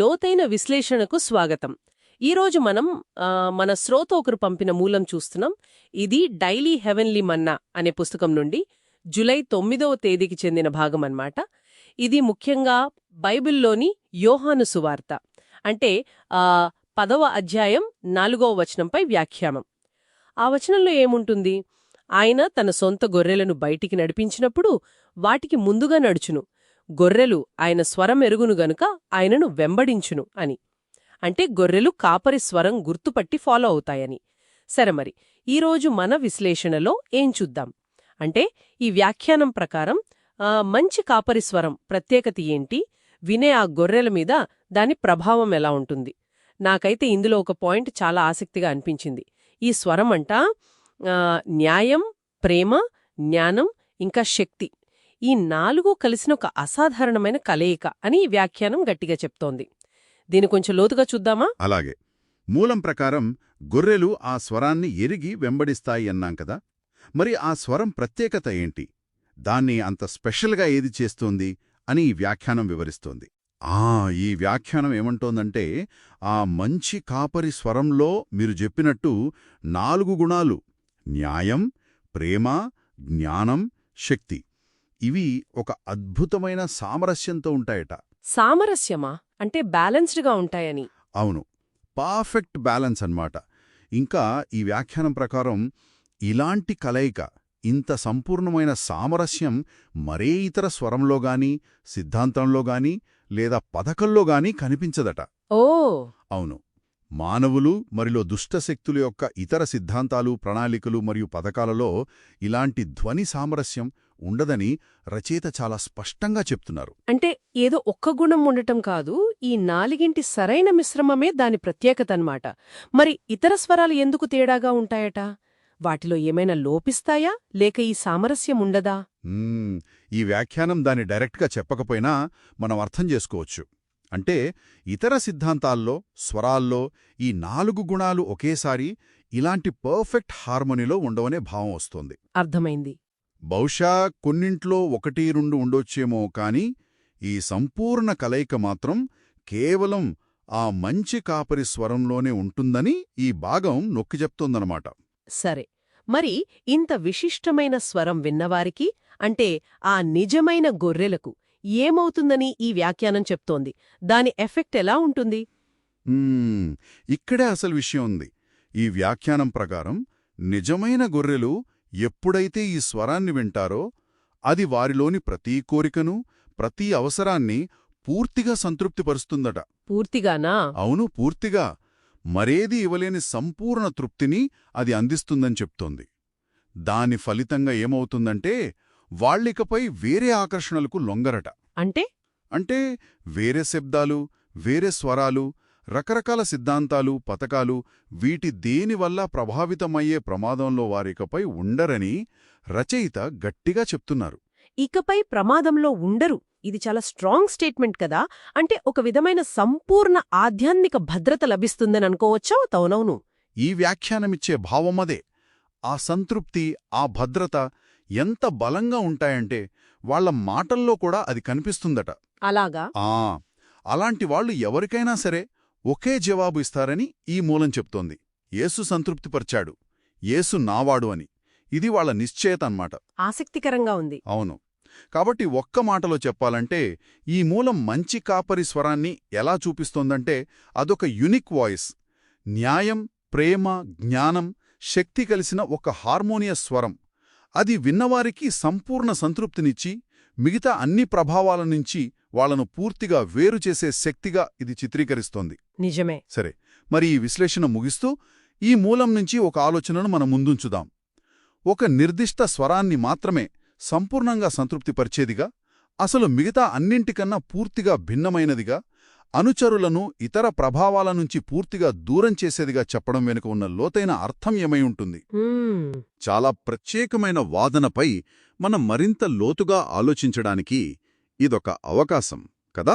లోతైన విశ్లేషణకు స్వాగతం. ఈరోజు మనం మన శ్రోత ఒకరు పంపిన మూలం చూస్తున్నాం. ఇది డైలీ హెవెన్లీ మన్నా అనే పుస్తకం నుండి జులై తొమ్మిదవ తేదీకి చెందిన భాగం అన్నమాట. ఇది ముఖ్యంగా బైబిల్లోని యోహాను సువార్త. అంటే పదవ అధ్యాయం నాలుగవ వచనంపై వ్యాఖ్యానం. ఆ వచనంలో ఏముంటుంది? ఆయన తన సొంత గొర్రెలను బయటికి నడిపించినప్పుడు వాటికి ముందుగా నడుచును. గొర్రెలు ఆయన స్వరం ఎరుగును గనుక ఆయనను వెంబడించును అని. అంటే గొర్రెలు కాపరి స్వరం గుర్తుపట్టి ఫాలో అవుతాయని. సరే మరి ఈరోజు మన విశ్లేషణలో ఏం చూద్దాం? అంటే ఈ వ్యాఖ్యానం ప్రకారం మంచి కాపరి స్వరం ప్రత్యేకత ఏంటి? వినే ఆ గొర్రెల మీద దాని ప్రభావం ఎలా ఉంటుంది? నాకైతే ఇందులో ఒక పాయింట్ చాలా ఆసక్తిగా అనిపించింది. ఈ స్వరం అంట న్యాయం ప్రేమ జ్ఞానం ఇంకా శక్తి ఈ నాలుగు కలిసిన ఒక అసాధారణమైన కలయిక అని వ్యాఖ్యానం గట్టిగా చెప్తోంది. దీని కొంచెం లోతుగా చూద్దామా? అలాగే. మూలం ప్రకారం గొర్రెలు ఆ స్వరాన్ని ఎరిగి వెంబడిస్తాయి అన్నాం కదా. మరి ఆ స్వరం ప్రత్యేకత ఏంటి? దాన్ని అంత స్పెషల్గా ఏది చేస్తోంది? అని ఈ వ్యాఖ్యానం వివరిస్తోంది. ఆ ఈ వ్యాఖ్యానం ఏమంటోందంటే ఆ మంచి కాపరి స్వరంలో మీరు చెప్పినట్టు నాలుగు గుణాలు న్యాయం ప్రేమ జ్ఞానం శక్తి. ఇవి ఒక అద్భుతమైన సామరస్యంతో ఉంటాయట. సామరస్యమా? అంటే బ్యాలెన్స్డ్గా ఉంటాయని. అవును. పర్ఫెక్ట్ బ్యాలెన్స్ అన్నమాట. ఇంకా ఈ వ్యాఖ్యానం ప్రకారం ఇలాంటి కలయిక ఇంత సంపూర్ణమైన సామరస్యం మరే ఇతర స్వరంలో గాని సిద్ధాంతంలో గాని లేదా పథకంలో గాని కనిపించదట. ఓ! అవును. మానవులు మరిలో దుష్టశక్తుల యొక్క ఇతర సిద్ధాంతాలు ప్రణాళికలు మరియు పథకాలలో ఇలాంటి ధ్వని సామరస్యం ఉండదని రచయిత చాలా స్పష్టంగా చెప్తున్నారు. అంటే ఏదో ఒక్క గుణం ఉండటం కాదు ఈ నాలుగింటి సరైన మిశ్రమమే దాని ప్రత్యేకత అన్నమాట మరి ఇతర స్వరాలు ఎందుకు తేడాగా ఉంటాయట? వాటిలో ఏమైనా లోపిస్తాయా? లేక ఈ సామరస్యం ఉండదా? ఈ వ్యాఖ్యానం దాన్ని డైరెక్ట్గా చెప్పకపోయినా మనం అర్థం చేసుకోవచ్చు. అంటే ఇతర సిద్ధాంతాల్లో స్వరాల్లో ఈ నాలుగు గుణాలు ఒకేసారి ఇలాంటి పర్ఫెక్ట్ హార్మోనీలో ఉండవనే భావం వస్తోంది. అర్థమైంది. బహుశా కొన్నింట్లో ఒకటి రెండు ఉండొచ్చేమో కాని ఈ సంపూర్ణ కలయిక మాత్రం కేవలం ఆ మంచి కాపరి స్వరంలోనే ఉంటుందని ఈ భాగం నొక్కి చెప్తోందనమాట సరే మరి ఇంత విశిష్టమైన స్వరం విన్నవారికి అంటే ఆ నిజమైన గొర్రెలకు ఏమవుతుందని ఈ వ్యాఖ్యానం చెప్తోంది. దాని ఎఫెక్ట్ ఎలా ఉంటుంది? ఇక్కడే అసలు విషయం ఉంది. ఈ వ్యాఖ్యానం ప్రకారం నిజమైన గొర్రెలు ఎప్పుడైతే ఈ స్వరాన్ని వింటారో అది వారిలోని ప్రతి కోరికను ప్రతి అవసరాన్ని పూర్తిగా సంతృప్తిపరుస్తుందట. పూర్తిగానా? అవును పూర్తిగా. మరేది ఇవ్వలేని సంపూర్ణ తృప్తిని అది అందిస్తుందని చెప్తోంది. దాని ఫలితంగా ఏమవుతుందంటే వాళ్ళికపై వేరే ఆకర్షణలకు లొంగరట. అంటే? అంటే వేరే శబ్దాలు వేరే స్వరాలు రకరకాల సిద్ధాంతాలు పథకాలు వీటి దేనివల్ల ప్రభావితమయ్యే ప్రమాదంలో వారికపై ఉండరని రచయిత గట్టిగా చెప్తున్నారు. ఇకపై ప్రమాదంలో ఉండరు. ఇది చాలా స్ట్రాంగ్ స్టేట్మెంట్ కదా. అంటే ఒక విధమైన సంపూర్ణ ఆధ్యాత్మిక భద్రత లభిస్తుందని అనుకోవచ్చా? తౌనవును ఈ వ్యాఖ్యానమిచ్చే భావమదే ఆ సంతృప్తి ఆ భద్రత ఎంత బలంగా ఉంటాయంటే వాళ్ళ మాటల్లో కూడా అది కనిపిస్తుందట. అలాగా? ఆ అలాంటి వాళ్ళు ఎవరికైనా సరే ఒకే జవాబు ఇస్తారని ఈ మూలం చెప్తోంది. యేసు సంతృప్తిపరిచాడు. యేసు నావాడు అని. ఇది వాళ్ళ నిశ్చయత అన్నమాట ఆసక్తికరంగా ఉంది. అవును. కాబట్టి ఒక్క మాటలో చెప్పాలంటే ఈ మూలం మంచి కాపరి స్వరాన్ని ఎలా చూపిస్తోందంటే అదొక యునిక్ వాయిస్. న్యాయం ప్రేమ జ్ఞానం శక్తి కలిసిన ఒక హార్మోనియస్ స్వరం. అది విన్నవారికి సంపూర్ణ సంతృప్తినిచ్చి మిగతా అన్ని ప్రభావాల నుంచి వాళ్ళను పూర్తిగా వేరు చేసే శక్తిగా ఇది చిత్రీకరిస్తోంది. నిజమే. సరే మరి ఈ విశ్లేషణ ముగిస్తూ ఈ మూలం నుంచి ఒక ఆలోచనను మనం ముందుంచుదాం. ఒక నిర్దిష్ట స్వరాన్ని మాత్రమే సంపూర్ణంగా సంతృప్తిపరిచేదిగా అసలు మిగతా అన్నింటికన్నా పూర్తిగా భిన్నమైనదిగా అనుచరులను ఇతర ప్రభావాల నుంచి పూర్తిగా దూరం చేసేదిగా చెప్పడం వెనుక ఉన్న లోతైన అర్థం ఏమై ఉంటుంది. చాలా ప్రత్యేకమైన వాదనపై మనం మరింత లోతుగా ఆలోచించడానికి ఇదొక అవకాశం కదా?